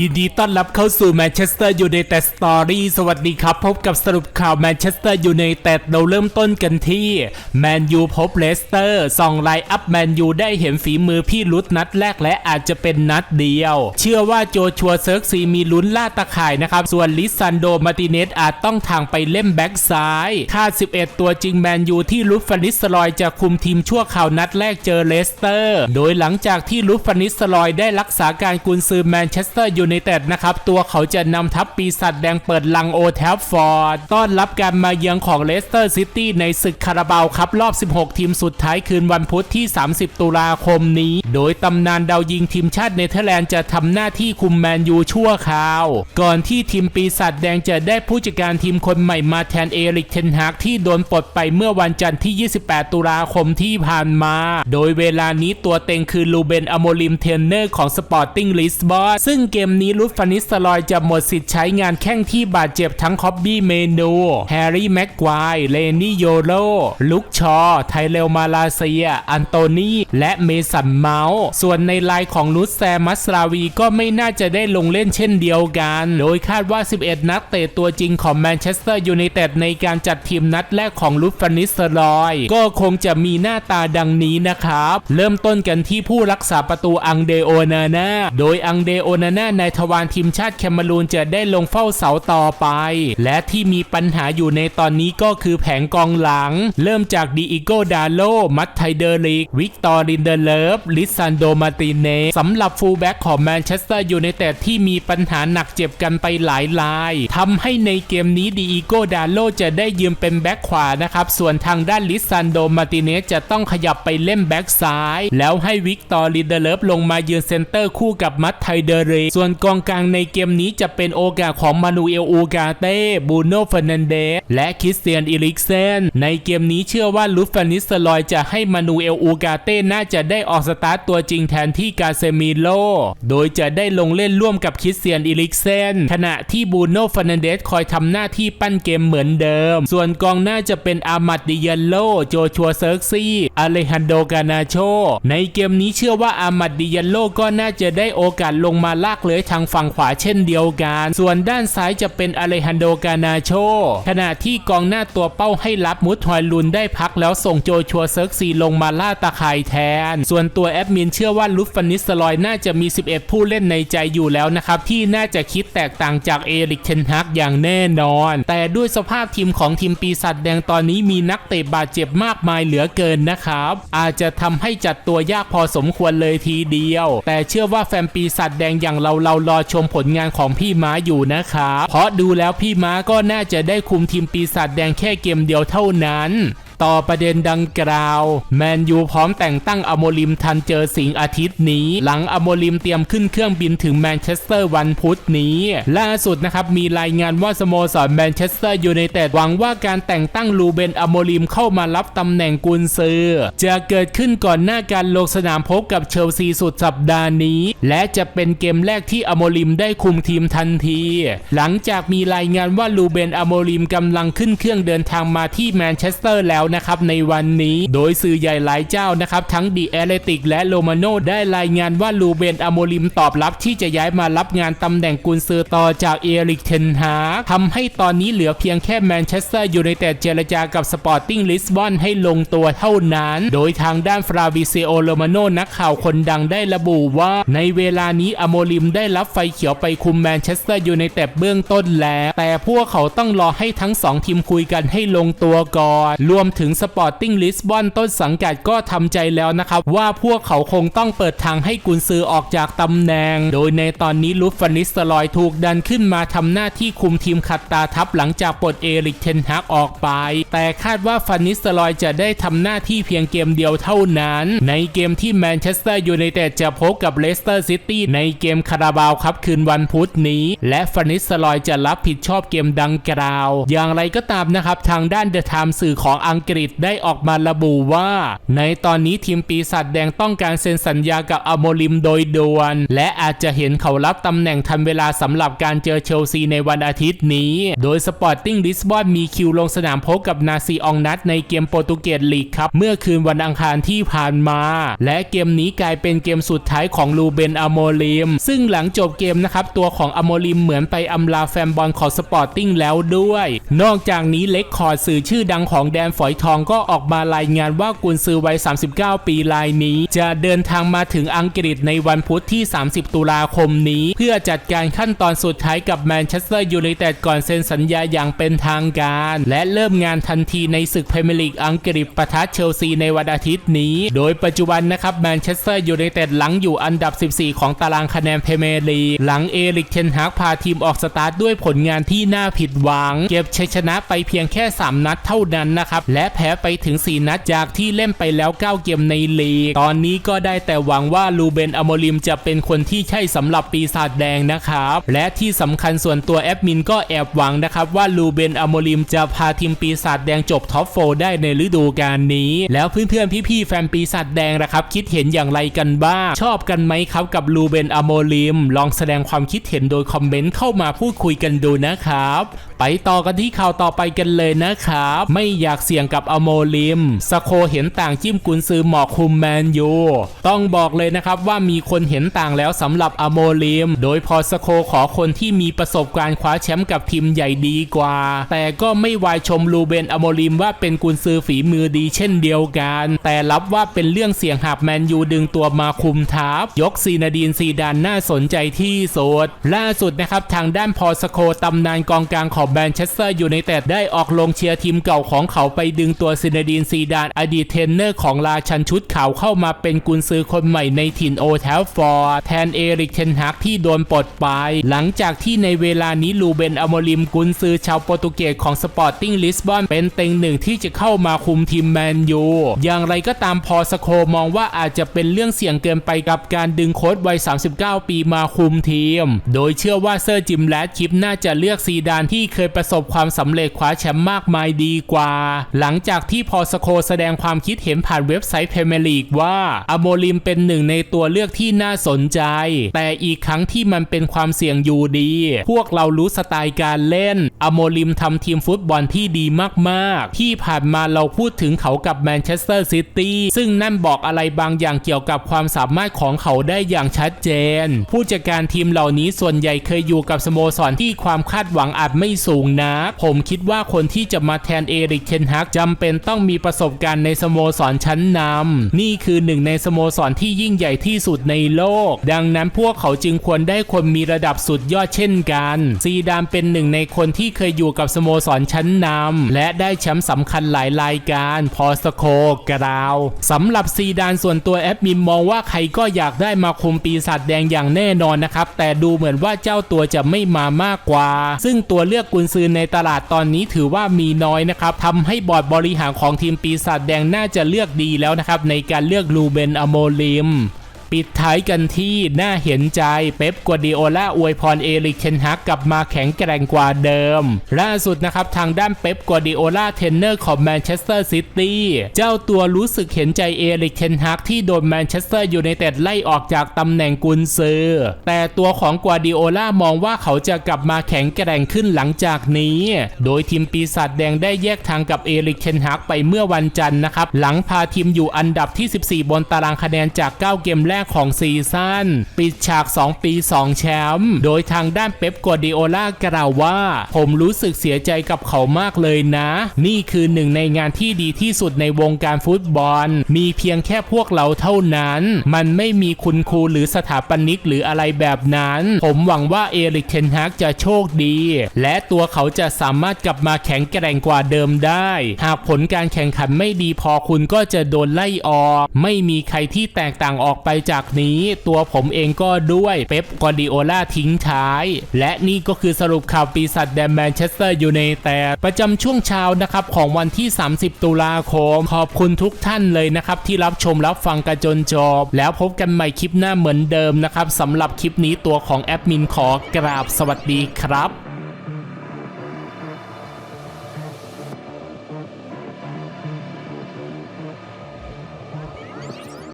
ยินดีต้อนรับเข้าสู่แมนเชสเตอร์ยูไนเต็ดสตอรี่สวัสดีครับ พบกับสรุปข่าวแมนเชสเตอร์ยูไนเต็ดเราเริ่มต้นกันที่แมนยูพบเลสเตอร์ส่องไลน์อัพแมนยูได้เห็นฝีมือพี่ลุดนัดแรกและอาจจะเป็นนัดเดียว เชื่อว่าโจชัวเซิร์กซีมีลุ้นล่าตะข่ายนะครับ ส่วนลิซันโดมาติเนสอาจต้องทางไปเล่มแบ็กซ้ายคาด11 ตัวจริงแมนยูที่ลุดฟานิสลอยจะคุมทีมชั่วข่าวนัดแรกเจอเลสเตอร์ โดยหลังจากที่ลุดฟานิสลอยได้รักษาการกุนซือแมนเชสเตอร์ยูไนเต็ดนะครับ ตัวเขาจะนำทัพปีศาจแดงเปิดลังโอแทฟฟอร์ดต้อนรับการมาเยือนของเลสเตอร์ซิตี้ในศึกคาราบาวครับรอบ 16 ทีมสุดท้ายคืนวันพุธที่ 30 ตุลาคมนี้ โดยตำนานดาวยิงทีมชาติเนเธอร์แลนด์จะทำหน้าที่คุมแมนยูชั่วคราว ก่อนที่ทีมปีศาจแดงจะได้ผู้จัดการทีมคนใหม่มาแทนเอริกเทนฮากที่โดนปลดไปเมื่อวันจันทร์ที่ 28 ตุลาคมที่ผ่านมา โดยเวลานี้ตัวเต็งคือลูเบนอโมลิมเทนเนอร์ของสปอร์ติ้งลิสบอนซึ่งเกมนี้ลุดฟานิสลอยจะหมดสิทธิ์ใช้งานแข้งที่บาดเจ็บทั้งคอบบี้เมนูแฮร์รี่แม็กควายเลนี่โยโลลุกชอ ไทเลลมาลาเซีย อันโตนีและเมสันเมาส์ส่วนในไลน์ของนุสแซมัสลาวีก็ไม่น่าจะได้ลงเล่นเช่นเดียวกัน โดยคาดว่า 11 นักเตะตัวจริงของแมนเชสเตอร์ยูไนเต็ดในการจัดทีมนัดแรกของลุดฟานิสลอย ก็คงจะมีหน้าตาดังนี้นะครับ เริ่มต้นกันที่ผู้รักษาประตูอังเดโอนาน่าโดยอังเดโอนาน่าในทวารทีมชาติแคนารูนจะได้ลงเฝ้าเสาต่อไป และที่มีปัญหาอยู่ในตอนนี้ก็คือแผงกองหลัง เริ่มจากดีอิโกดาโล มัตไทเดอริก วิกตอรินเดเลฟลิซันโดมาติเนสสำหรับฟูลแบ็กของแมนเชสเตอร์ยูไนเต็ดที่มีปัญหาหนักเจ็บกันไปหลายรายทำให้ในเกมนี้ดีอิโกดาโลจะได้ยืมเป็นแบ็กขวานะครับ ส่วนทางด้านลิซันโดมาติเนสจะต้องขยับไปเล่นแบ็กซ้าย แล้วให้วิกตอรินเดเลฟลงมายืนเซนเตอร์คู่กับมัตไทเดอริกส่วนนกองกลางในเกมนี้จะเป็นโอกาสของมานูเอลอูกาเต้ บูโนเฟรนันเดส และคริสเตียนอิริกเซน ในเกมนี้เชื่อว่าลูฟานิสลอยจะให้มานูเอลอูกาเต้น่าจะได้ออกสตาร์ตตัวจริงแทนที่กาเซมิโล โดยจะได้ลงเล่นร่วมกับคริสเตียนอิริกเซน ขณะที่บูโนเฟรนันเดสคอยทำหน้าที่ปั้นเกมเหมือนเดิม ส่วนกองหน้าจะเป็นอามัดดิยันโล โจชัวเซิร์กซี่อเลฮันโดกานาโช ในเกมนี้เชื่อว่าอามัดดิยันโลก็น่าจะได้โอกาสลงมาลากเลืยทางฝั่งขวาเช่นเดียวกัน ส่วนด้านซ้ายจะเป็นอเลฮันโดกานาโช ขณะที่กองหน้าตัวเป้าให้รับมุดฮอยลุนได้พักแล้วส่งโจชัวเซิร์กซีลงมาล่าตะข่ายแทน ส่วนตัวแอดมินเชื่อว่าลุฟฟานิสลอยน่าจะมี 11 ผู้เล่นในใจอยู่แล้วนะครับที่น่าจะคิดแตกต่างจากเอริกเทนฮักอย่างแน่นอน แต่ด้วยสภาพทีมของทีมปีศาจแดงตอนนี้มีนักเตะบาดเจ็บมากมายเหลือเกินนะครับ อาจจะทำให้จัดตัวยากพอสมควรเลยทีเดียว แต่เชื่อว่าแฟนปีศาจแดงอย่างเราเรารอชมผลงานของพี่ม้าอยู่นะครับเพราะดูแล้วพี่ม้าก็น่าจะได้คุมทีมปีศาจแดงแค่เกมเดียวเท่านั้น ต่อประเด็นดังกล่าว แมนยูพร้อมแต่งตั้งอโมลิมทันเจอสิงอาทิตย์นี้ หลังอโมลิมเตรียมขึ้นเครื่องบินถึงแมนเชสเตอร์วันพุธนี้ ล่าสุดนะครับมีรายงานว่าสโมสรแมนเชสเตอร์ยูไนเต็ดหวังว่าการแต่งตั้งลูเบนอโมลิมเข้ามารับตำแหน่งกุนซือ จะเกิดขึ้นก่อนหน้าการลงสนามพบกับเชลซีสุดสัปดาห์นี้ และจะเป็นเกมแรกที่อโมลิมได้คุมทีมทันที หลังจากมีรายงานว่าลูเบนอโมลิมกำลังขึ้นเครื่องเดินทางมาที่แมนเชสเตอร์แล้วนะครับในวันนี้ โดยสื่อใหญ่หลายเจ้านะครับทั้งดีแอเลติกและโลมาโนได้รายงานว่าลูเบนอโมลิมตอบรับที่จะย้ายมารับงานตำแหน่งกุนซือต่อจากเอริกเทนฮากทำให้ตอนนี้เหลือเพียงแค่แมนเชสเตอร์ยูไนเต็ดเจรจากับสปอร์ติ้งลิสบอนให้ลงตัวเท่านั้น โดยทางด้านฟราวิเซโอโลมาโนนักข่าวคนดังได้ระบุว่า ในเวลานี้อโมลิมได้รับไฟเขียวไปคุมแมนเชสเตอร์ยูไนเต็ดเบื้องต้นแล้ว แต่พวกเขาต้องรอให้ทั้งสองทีมคุยกันให้ลงตัวก่อน รวมถึงสปอร์ติ้งลิสบอนต้นสังกัดก็ทำใจแล้วนะครับ ว่าพวกเขาคงต้องเปิดทางให้กุนซือออกจากตำแหน่ง โดยในตอนนี้ลูฟฟานิสลอยถูกดันขึ้นมาทำหน้าที่คุมทีมขัดตาทัพหลังจากปลดเอริกเทนฮักออกไป แต่คาดว่าฟานิสลอยจะได้ทำหน้าที่เพียงเกมเดียวเท่านั้น ในเกมที่แมนเชสเตอร์ยูไนเต็ดจะพบกับเลสเตอร์ซิตี้ในเกมคาราบาวครับคืนวันพุธนี้ และฟานิสลอยจะรับผิดชอบเกมดังกล่าว อย่างไรก็ตามนะครับทางด้านเดอะไทม์สื่อของอังกฤษได้ออกมาระบุว่า ในตอนนี้ทีมปีศาจแดงต้องการเซ็นสัญญากับอโมลิมโดยด่วน และอาจจะเห็นเขารับตำแหน่งทันเวลาสำหรับการเจอเชลซีในวันอาทิตย์นี้ โดยสปอร์ติ้งลิสบอนมีคิวลงสนามพบกับนาซีอองนัดในเกมโปรตุเกสลีกครับเมื่อคืนวันอังคารที่ผ่านมา และเกมนี้กลายเป็นเกมสุดท้ายของลูเบนอโมลิมซึ่งหลังจบเกมนะครับตัวของอโมลิมเหมือนไปอำลาแฟนบอลของสปอร์ติ้งแล้วด้วย นอกจากนี้เล็กคอร์ดสื่อชื่อดังของแดนฝอยทองก็ออกมารายงานว่ากุนซือวัย 39 ปีรายนี้ จะเดินทางมาถึงอังกฤษในวันพุธที่ 30 ตุลาคมนี้ เพื่อจัดการขั้นตอนสุดท้ายกับแมนเชสเตอร์ยูไนเต็ดก่อนเซ็นสัญญาอย่างเป็นทางการ และเริ่มงานทันทีในศึกพรีเมียร์ลีกอังกฤษปะทะเชลซีในวันอาทิตย์นี้ โดยปัจจุบันนะครับแมนเชสเตอร์ยูไนเต็ดหลังอยู่อันดับ 14 ของตารางคะแนนพรีเมียร์ลีกหลังเอริกเทนฮากพาทีมออกสตาร์ทด้วยผลงานที่น่าผิดหวัง เก็บชัยชนะไปเพียงแค่ 3 นัดเท่านั้นนะครับและแพ้ไปถึง 4 นัดจากที่เล่นไปแล้ว 9 เกมในลีก ตอนนี้ก็ได้แต่หวังว่าลูเบนอโมลิมจะเป็นคนที่ใช่สำหรับปีศาจแดงนะครับ และที่สำคัญส่วนตัวแอดมินก็แอบหวังนะครับว่าลูเบนอโมลิมจะพาทีมปีศาจแดงจบท็อปโฟได้ในฤดูกาลนี้ แล้วเพื่อนๆพี่ๆแฟนปีศาจแดงนะครับคิดเห็นอย่างไรกันบ้าง ชอบกันไหมครับกับลูเบนอโมลิม ลองแสดงความคิดเห็นโดยคอมเมนต์เข้ามาพูดคุยกันดูนะครับ ไปต่อกันที่ข่าวต่อไปกันเลยนะครับ ไม่อยากเสี่ยงกับอโมลิมสโคเห็นต่างจิ้มกุนซือหมอกคุมแมนยู ต้องบอกเลยนะครับว่ามีคนเห็นต่างแล้วสำหรับอโมลิม โดยพอสโคขอคนที่มีประสบการณ์คว้าแชมป์กับทีมใหญ่ดีกว่า แต่ก็ไม่วายชมลูเบนอโมลิมว่าเป็นกุนซือฝีมือดีเช่นเดียวกัน แต่รับว่าเป็นเรื่องเสี่ยงหากแมนยูดึงตัวมาคุมทัพยกซีนาดีนซีดานน่าสนใจที่สุดล่าสุดนะครับทางด้านพอสโคตำนานกองกลางของแมนเชสเตอร์อยูไนเต็ดได้ออกลงเชียร์ทีมเก่าของเขาไปดึงตัวซีนาดีนซีดานอดีตเทรนเนอร์ของราชันชุดขาวเข้ามาเป็นกุนซือคนใหม่ในถิ่นโอแทฟฟอร์แทนเอริกเทนฮักที่โดนปลดไป หลังจากที่ในเวลานี้ลูเบนอโมลิมกุนซือชาวโปรตุเกสของสปอร์ติ้งลิสบอนเป็นเต็งหนึ่งที่จะเข้ามาคุมทีมแมนยูอย่างไรก็ตามพอสโคมองว่าอาจจะเป็นเรื่องเสี่ยงเกินไปกับการดึงโค้ชวัย 39 ปีมาคุมทีม โดยเชื่อว่าเซอร์จิมแลดคิปน่าจะเลือกซีดานที่เคยประสบความสำเร็จคว้าแชมป์มากมายดีกว่า หลังังจากที่พอสโคแสดงความคิดเห็นผ่านเว็บไซต์เพเมลีกว่าอโมลิมเป็นหนึ่งในตัวเลือกที่น่าสนใจ แต่อีกครั้งที่มันเป็นความเสี่ยงอยู่ดี พวกเรารู้สไตล์การเล่นอโมลิมทำทีมฟุตบอลที่ดีมากๆ ที่ผ่านมาเราพูดถึงเขากับแมนเชสเตอร์ซิตี้ซึ่งนั่นบอกอะไรบางอย่างเกี่ยวกับความสามารถของเขาได้อย่างชัดเจน ผู้จัดการทีมเหล่านี้ส่วนใหญ่เคยอยู่กับสโมสรที่ความคาดหวังอาจไม่สูงนะผมคิดว่าคนที่จะมาแทนเอริกเทนฮักจำเป็นต้องมีประสบการณ์ในสโมสรชั้นนำนี่คือหนึ่งในสโมสรที่ยิ่งใหญ่ที่สุดในโลก ดังนั้นพวกเขาจึงควรได้คนมีระดับสุดยอดเช่นกันซีดานเป็นหนึ่งในคนที่เคยอยู่กับสโมสรชั้นนำและได้แชมป์สำคัญหลายรายการพอสโคกราวสำหรับซีดานส่วนตัวแอดมินมองว่าใครก็อยากได้มาคุมปีศาจแดงอย่างแน่นอนนะครับ แต่ดูเหมือนว่าเจ้าตัวจะไม่มามากกว่า ซึ่งตัวเลือกกุนซือในตลาดตอนนี้ถือว่ามีน้อยนะครับทำให้บอร์ดบริหารของทีมปีศาจแดงน่าจะเลือกดีแล้วนะครับในการเลือกลูเบนอโมลิม ปิดท้ายกันที่น่าเห็นใจเป๊ปกัวดิโอลาอวยพรเอริกเทนฮักกลับมาแข็งแกร่งกว่าเดิม ล่าสุดนะครับทางด้านเป๊ปกัวดิโอลาเทนเนอร์ของแมนเชสเตอร์ซิตี้เจ้าตัวรู้สึกเห็นใจเอริกเทนฮักที่โดนแมนเชสเตอร์ยูไนเต็ดไล่ออกจากตำแหน่งกุนซือ แต่ตัวของกัวดิโอลามองว่าเขาจะกลับมาแข็งแกร่งขึ้นหลังจากนี้ โดยทีมปีศาจแดงได้แยกทางกับเอริกเทนฮักไปเมื่อวันจันทร์นะครับหลังพาทีมอยู่อันดับที่ 14 บนตารางคะแนนจาก 9 เกมแรกของซีซั่นปิดฉาก 2 ปี 2 แชมป์โดยทางด้านเป๊ปกัวดิโอลากล่าวว่า ผมรู้สึกเสียใจกับเขามากเลยนะ นี่คือหนึ่งในงานที่ดีที่สุดในวงการฟุตบอล มีเพียงแค่พวกเราเท่านั้น มันไม่มีคุณครูหรือสถาปนิกหรืออะไรแบบนั้น ผมหวังว่าเอริกเทนฮักจะโชคดี และตัวเขาจะสามารถกลับมาแข็งแกร่งกว่าเดิมได้ หากผลการแข่งขันไม่ดีพอคุณก็จะโดนไล่ออก ไม่มีใครที่แตกต่างออกไปจากนี้ตัวผมเองก็ด้วยเป๊ปกวาร์ดิโอลาทิ้งท้าย และนี่ก็คือสรุปข่าวปีศาจแดนแมนเชสเตอร์ยูไนเต็ดประจำช่วงเช้านะครับของวันที่ 30 ตุลาคม ขอบคุณทุกท่านเลยนะครับที่รับชมรับฟังกันจนจบ แล้วพบกันใหม่คลิปหน้าเหมือนเดิมนะครับสำหรับคลิปนี้ตัวของแอดมินขอกราบสวัสดีครับ